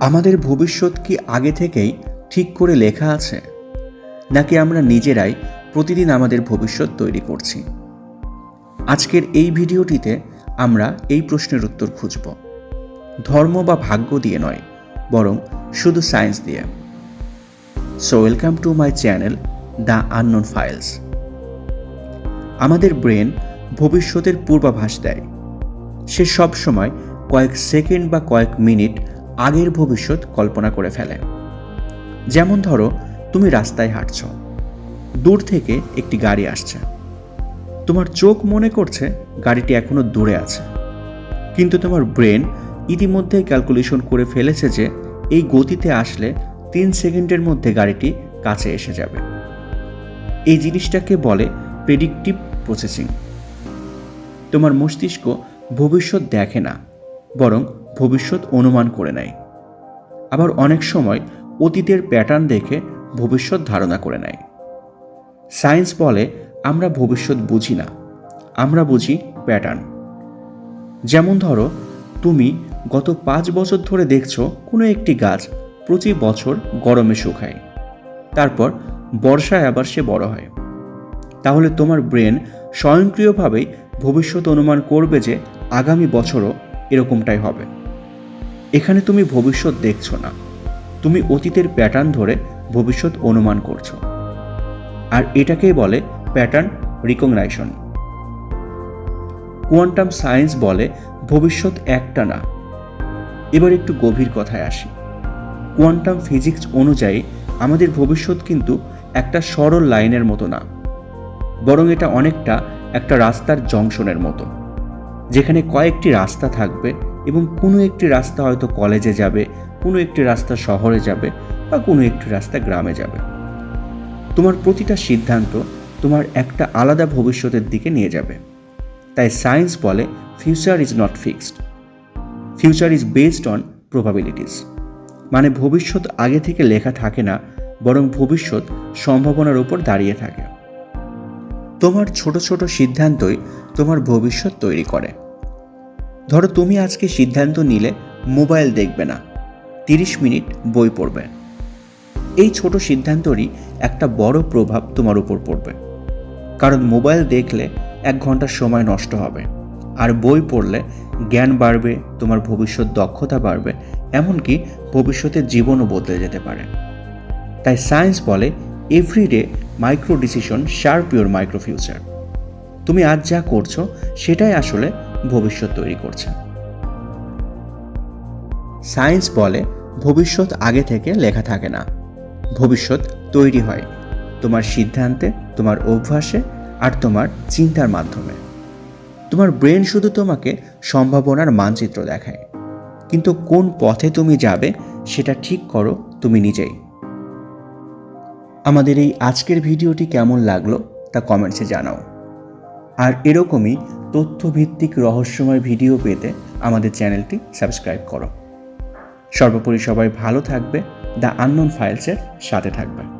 আমাদের ভবিষ্যৎ কি আগে থেকেই ঠিক করে লেখা আছে? নাকি আমরা নিজেরাই প্রতিদিন আমাদের ভবিষ্যৎ তৈরি করছি? আজকের এই ভিডিওটিতে আমরা এই প্রশ্নের উত্তর খুঁজব। ধর্ম বা ভাগ্য দিয়ে নয়, বরং শুধু সায়েন্স দিয়ে। So welcome to my channel the unknown files আমাদের ব্রেন ভবিষ্যতের পূর্বাভাস দেয়। সে সব সময় কয়েক সেকেন্ড বা কয়েক মিনিট আগের ভবিষ্যৎ কল্পনা করে ফেলে। যেমন ধরো, তুমি রাস্তায় হাঁটছ। দূর থেকে একটি গাড়ি আসছে। তোমার চোখ মনে করছে গাড়িটি এখনও দূরে আছে। কিন্তু তোমার ব্রেন ইতিমধ্যেই ক্যালকুলেশন করে ফেলেছে যে এই গতিতে আসলে তিন সেকেন্ডের মধ্যে গাড়িটি কাছে এসে যাবে। এই জিনিসটাকে বলে প্রেডিক্টিভ প্রসেসিং তোমার মস্তিষ্ক ভবিষ্যৎ দেখে না, বরং ভবিষ্যৎ অনুমান করে নেয়। আবার অনেক সময় অতীতের প্যাটার্ন দেখে ভবিষ্যৎ ধারণা করে নেয়। সায়েন্স বলে, আমরা ভবিষ্যৎ বুঝি না, আমরা বুঝি প্যাটার্ন যেমন ধরো, তুমি গত পাঁচ বছর ধরে দেখছ কোনো একটি গাছ প্রতি বছর গরমে শুকায়। তারপর বর্ষায় আবার সে বড় হয়। তাহলে তোমার ব্রেন স্বয়ংক্রিয়ভাবেই ভবিষ্যৎ অনুমান করবে যে আগামী বছরও এরকমটাই হবে। এখানে তুমি ভবিষ্যৎ দেখছ না। তুমি অতীতের প্যাটার্ন ধরে ভবিষ্যৎ অনুমান করছ। আর এটাকেই বলে প্যাটার্ন রিকগনাইশন কোয়ান্টাম সায়েন্স বলে ভবিষ্যৎ একটা না। এবার একটু গভীর কথায় আসি। কোয়ান্টাম ফিজিক্স অনুযায়ী আমাদের ভবিষ্যৎ কিন্তু একটা সরল লাইনের মতো না। বরং এটা অনেকটা একটা রাস্তার জংশনের মতো। যেখানে কয়েকটি রাস্তা থাকবে এবং কোনো একটি রাস্তা হয়তো কলেজে যাবে, কোনো একটি রাস্তা শহরে যাবে বা কোনো একটি রাস্তা গ্রামে যাবে। তোমার প্রতিটা সিদ্ধান্ত তোমার একটা আলাদা ভবিষ্যতের দিকে নিয়ে যাবে। তাই সায়েন্স বলে future is not fixed future is based on probabilities মানে ভবিষ্যৎ আগে থেকে লেখা থাকে না, বরং ভবিষ্যৎ সম্ভাবনার উপর দাঁড়িয়ে থাকে। তোমার ছোট ছোট সিদ্ধান্তই তোমার ভবিষ্যৎ তৈরি করে। ধরো তুমি আজকে সিদ্ধান্ত নিলে মোবাইল দেখবে না, তিরিশ মিনিট বই পড়বে। এই ছোট সিদ্ধান্তরই একটা বড় প্রভাব তোমার উপর পড়বে। কারণ মোবাইল দেখলে এক ঘণ্টা সময় নষ্ট হবে, আর বই পড়লে জ্ঞান বাড়বে, তোমার ভবিষ্যৎ দক্ষতা বাড়বে, এমনকি ভবিষ্যতের জীবনও বদলে যেতে পারে। তাই সায়েন্স বলে every day micro decision sharp your micro future তুমি আজ যা করছ, সেটাই আসলে ভবিষ্যৎ তৈরি করছে। সায়েন্স বলে, ভবিষ্যৎ আগে থেকে লেখা থাকে না। ভবিষ্যৎ তৈরি হয় তোমার সিদ্ধান্তে, তোমার অভ্যাসে আর তোমার চিন্তার মাধ্যমে। তোমার ব্রেন শুধু তোমাকে সম্ভাবনার মানচিত্র দেখায়। কিন্তু কোন পথে তুমি যাবে, সেটা ঠিক করো তুমি নিজেই। আমাদের এই আজকের ভিডিওটি কেমন লাগল, তা কমেন্টসে জানাও। আর এরকমই তথ্যভিত্তিক রহস্যময় ভিডিও পেতে আমাদের চ্যানেলটি সাবস্ক্রাইব করো। সর্বোপরি সবাই ভালো থাকবে, দ্য আননোন ফাইলসের সাথে থাকবে।